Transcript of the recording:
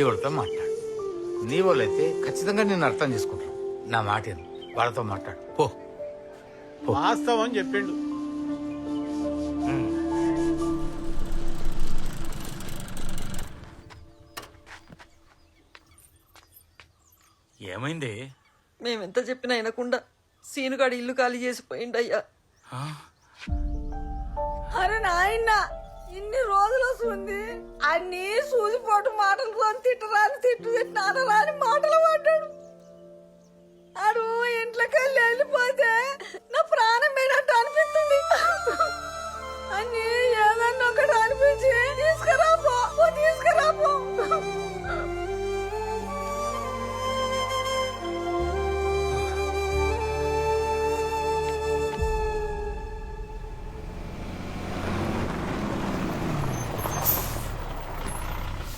ఎవరితో మాట్లాడు? నీ వాళ్ళైతే ఖచ్చితంగా నేను అర్థం చేసుకుంటాను నా మాట వాళ్ళతో మాట్లాడు. పో. వాస్తవం చెప్పిండు. ఏమైంది? మేమెంత చెప్పినా వినకుండా సీనుగాడు ఇల్లు ఖాళీ చేసిపోయిండయ్యా అరే నాయన ఇన్ని రోజులు వస్తుంది అన్ని సూదిపోటు మాటలు